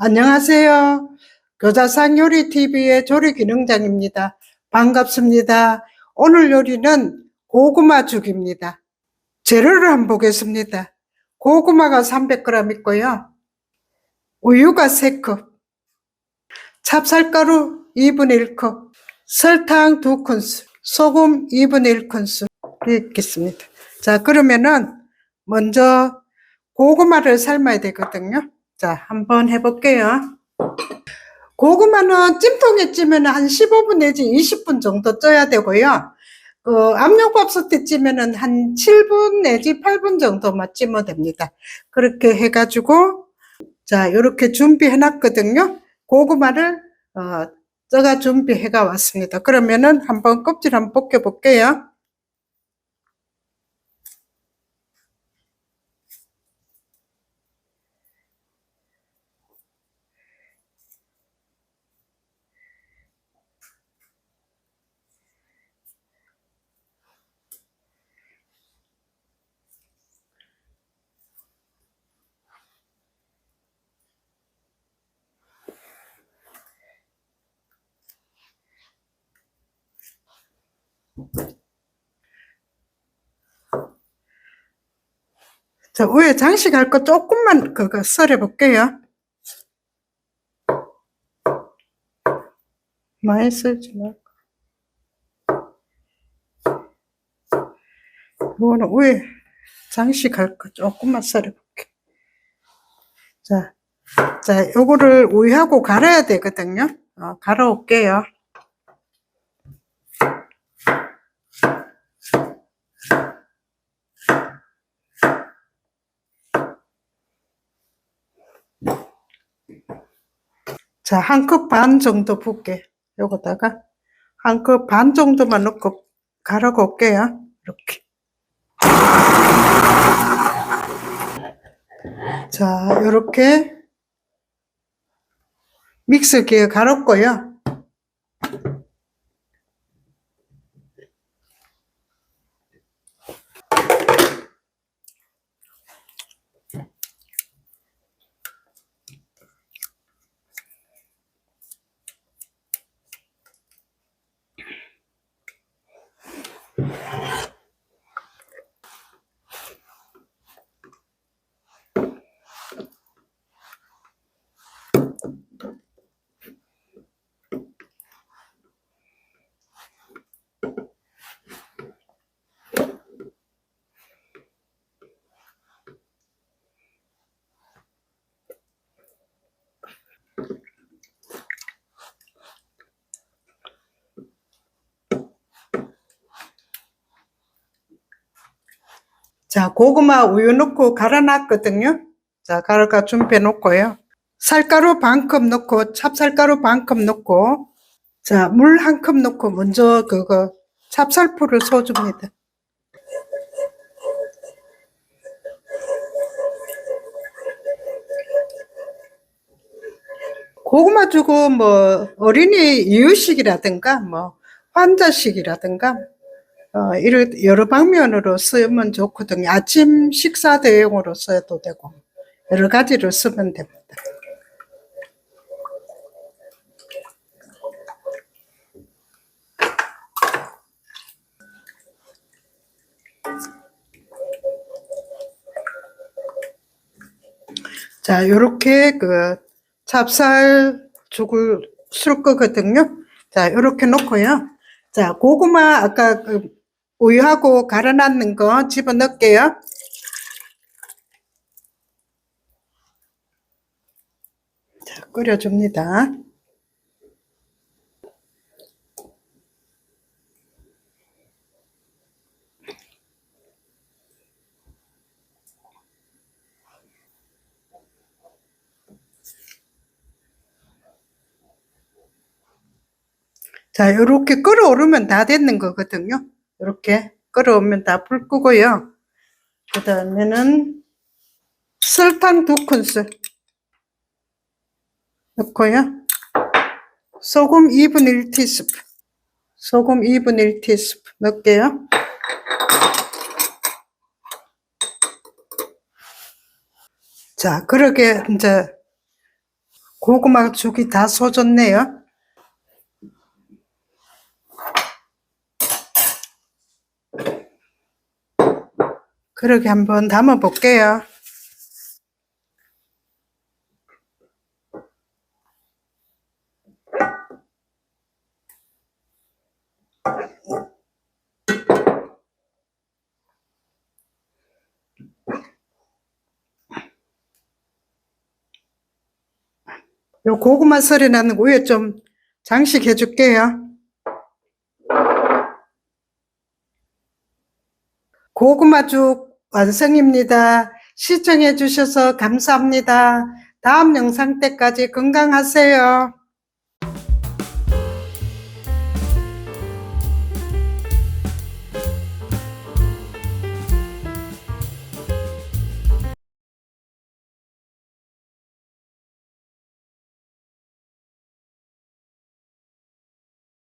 안녕하세요. 교자상 요리 TV의 조리 기능장입니다. 반갑습니다. 오늘 요리는 고구마 죽입니다. 재료를 한번 보겠습니다. 고구마가 300g 있고요. 우유가 3컵, 찹쌀가루 2분의 1컵, 설탕 2큰술, 소금 2분의 1큰술 있겠습니다. 자, 그러면은 먼저 고구마를 삶아야 되거든요. 자, 한번 해볼게요. 고구마는 찜통에 찌면 한 15분 내지 20분 정도 쪄야 되고요. 그 압력밥솥에 찌면은 한 7분 내지 8분 정도만 찌면 됩니다. 그렇게 해가지고 자 이렇게 준비해 놨거든요. 고구마를 어, 쪄가 준비해가 왔습니다. 그러면은 한번 껍질 한번 벗겨 볼게요. 자, 위에 장식할 거 조금만 그거 썰어 볼게요. 많이 썰지 말고. 이거는 위에 장식할 거 조금만 썰어 볼게. 자, 자, 요거를 우유하고 갈아야 되거든요. 어, 갈아 올게요. 자, 한 컵 반 정도 붓게. 요거다가 한 컵 반 정도만 넣고 갈아 올게요. 이렇게. 자, 요렇게 믹서기에 갈았고요. 자, 고구마 우유 넣고 갈아 놨거든요. 자, 갈아가 준비해 놓고요. 쌀가루 반 컵 넣고, 찹쌀가루 반 컵 넣고, 자, 물 한 컵 넣고, 먼저 그거, 찹쌀풀을 쏘줍니다. 고구마 주고 뭐, 어린이 이유식이라든가, 뭐, 환자식이라든가, 어, 이런 여러 방면으로 쓰면 좋거든요. 아침 식사 대용으로 써도 되고, 여러 가지로 쓰면 됩니다. 자, 요렇게 그 찹쌀 죽을 쓸 거거든요. 자, 요렇게 놓고요. 자, 고구마 아까 그 우유하고 갈아놨는 거 집어넣을게요. 자, 끓여줍니다. 자, 요렇게 끓어오르면 다 됐는 거거든요. 이렇게 끓어오면 다 불 끄고요. 그 다음에는 설탕 두 큰술 넣고요. 소금 2분의 1티스푼. 소금 2분의 1티스푼 넣을게요. 자, 그러게 이제 고구마 죽이 다 쏟았네요. 그렇게 한번 담아 볼게요. 요 고구마 소리 나는 거 위에 좀 장식해 줄게요. 고구마죽 완성입니다. 시청해 주셔서 감사합니다. 다음 영상 때까지 건강하세요.